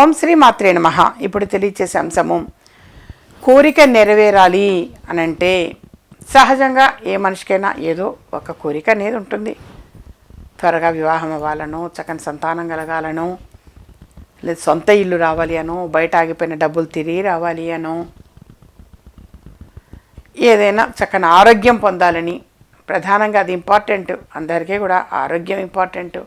ఓం శ్రీ మాత్రే నమః. ఇప్పుడు తెలియచేసే అంశము కోరిక నెరవేరాలి అని అంటే సహజంగా ఏ మనిషికైనా ఏదో ఒక కోరిక అనేది ఉంటుంది. త్వరగా వివాహం అవ్వాలను చక్కని సంతానం కలగాలను లేదు సొంత ఇల్లు రావాలి అను బయట ఆగిపోయిన డబ్బులు తిరిగి రావాలి అను ఏదైనా చక్కని ఆరోగ్యం పొందాలని ప్రధానంగా అది ఇంపార్టెంట్ అందరికీ కూడా ఆరోగ్యం ఇంపార్టెంట్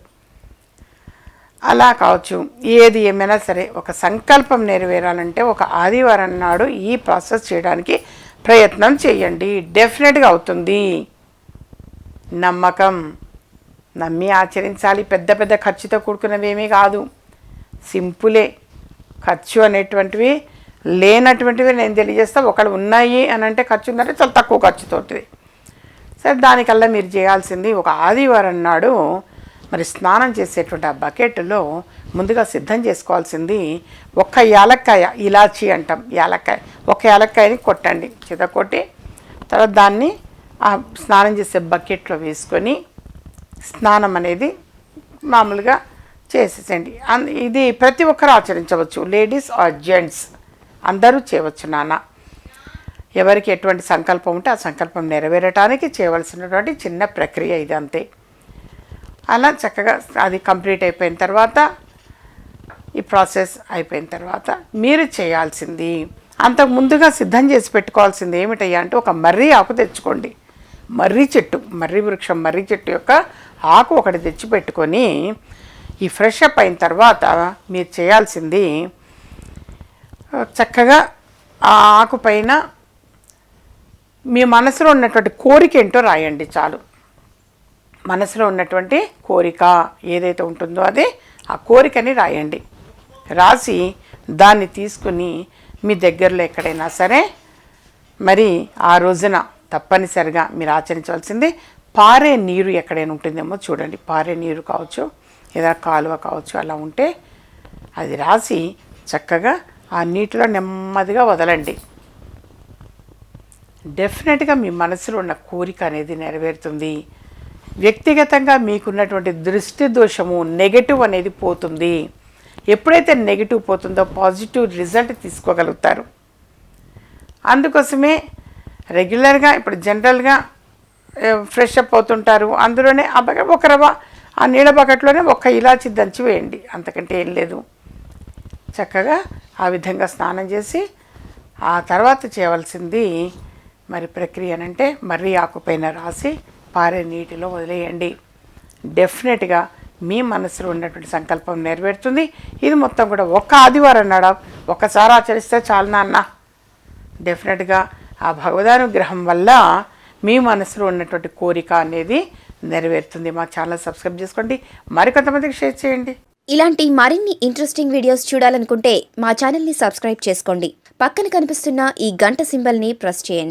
అలా కావచ్చు. ఏది ఏమైనా సరే ఒక సంకల్పం నెరవేరాలంటే ఒక ఆదివారం నాడు ఈ ప్రాసెస్ చేయడానికి ప్రయత్నం చేయండి. డెఫినెట్గా అవుతుంది. నమ్మకం. నమ్మి ఆచరించాలి. పెద్ద పెద్ద ఖర్చుతో కూడుకున్నవేమీ కాదు. సింపులే. ఖర్చు అనేటువంటివి లేనటువంటివి నేను తెలియజేస్తా. ఒకళ్ళు ఉన్నాయి అని అంటే ఖర్చు ఉందంటే చాలా తక్కువ ఖర్చుతోటిది సరే దానికల్లా మీరు చేయాల్సింది ఒక ఆదివారం నాడు మరి స్నానం చేసేటువంటి ఆ బకెట్లో ముందుగా సిద్ధం చేసుకోవాల్సింది ఒక్క యాలక్కాయ ఇలాచి అంటాం. యాలక్కాయ. ఒక యాలక్కాయని కొట్టండి. చితకొట్టి తర్వాత దాన్ని ఆ స్నానం చేసే బకెట్లో వేసుకొని స్నానం అనేది మామూలుగా చేసేసండి అన్- ఇది ప్రతి ఒక్కరు ఆచరించవచ్చు. Ladies or gents. అందరూ చేయవచ్చు నాన్న. ఎవరికి ఎటువంటి సంకల్పం ఉంటే ఆ సంకల్పం నెరవేరటానికి చేయవలసినటువంటి చిన్న ప్రక్రియ ఇది అంతే. అలా చక్కగా అది కంప్లీట్ అయిపోయిన తర్వాత ఈ ప్రాసెస్ అయిపోయిన తర్వాత మీరు చేయాల్సింది అంతకు ముందుగా సిద్ధం చేసి పెట్టుకోవాల్సింది ఏమిటయ్యా అంటే ఒక మర్రి ఆకు తెచ్చుకోండి. మర్రి చెట్టు మర్రి వృక్షం మర్రి చెట్టు యొక్క ఆకు ఒకటి తెచ్చి పెట్టుకొని ఈ ఫ్రెష్ అప్ అయిన తర్వాత మీరు చేయాల్సింది చక్కగా ఆ ఆకు పైన మీ మనసులో ఉన్నటువంటి కోరిక ఏంటో రాయండి చాలు. మనసులో ఉన్నటువంటి కోరిక ఏదైతే ఉంటుందో అది ఆ కోరికని రాయండి. రాసి దాన్ని తీసుకుని మీ దగ్గరలో ఎక్కడైనా సరే మరి ఆ రోజున తప్పనిసరిగా మీరు ఆచరించవలసింది పారే నీరు ఎక్కడైనా ఉంటుందేమో చూడండి. పారే నీరు కావచ్చు ఏదైనా కాలువ కావచ్చు అలా ఉంటే అది రాసి చక్కగా ఆ నీటిలో నెమ్మదిగా వదలండి. డెఫినెట్గా మీ మనసులో ఉన్న కోరిక అనేది నెరవేరుతుంది. వ్యక్తిగతంగా మీకున్నటువంటి దృష్టి దోషము నెగటివ్ అనేది పోతుంది. ఎప్పుడైతే నెగిటివ్ పోతుందో పాజిటివ్ రిజల్ట్ తీసుకోగలుగుతారు. అందుకోసమే రెగ్యులర్గా ఇప్పుడు జనరల్గా ఫ్రెష్ అప్ అవుతుంటారు. అందులోనే ఒక రవ్వ ఆ నీళ్ళ బకెట్లోనే ఒక ఇలాచి దంచి వేయండి. అంతకంటే ఏం లేదు. చక్కగా ఆ విధంగా స్నానం చేసి ఆ తర్వాత చేయవలసింది మరి ప్రక్రియ అంటే మర్రి ఆకుపైన రాసి పారే నీటిలో వదిలేయండి. డెఫినెట్గా మీ మనసులో ఉన్నటువంటి సంకల్పం నెరవేరుతుంది. ఇది మొత్తం కూడా ఒక్క ఆదివారం నాడ. ఒకసారి ఆచరిస్తే చాలు నాన్న. డెఫినెట్గా ఆ భగవదానుగ్రహం వల్ల మీ మనసులో ఉన్నటువంటి కోరిక అనేది నెరవేరుతుంది. మా ఛానల్ సబ్స్క్రైబ్ చేసుకోండి. మరికొంతమందికి షేర్ చేయండి. ఇలాంటి మరిన్ని ఇంట్రెస్టింగ్ వీడియోస్ చూడాలనుకుంటే మా ఛానల్ని సబ్స్క్రైబ్ చేసుకోండి. పక్కన కనిపిస్తున్న ఈ గంట సింబల్ని ప్రెస్ చేయండి.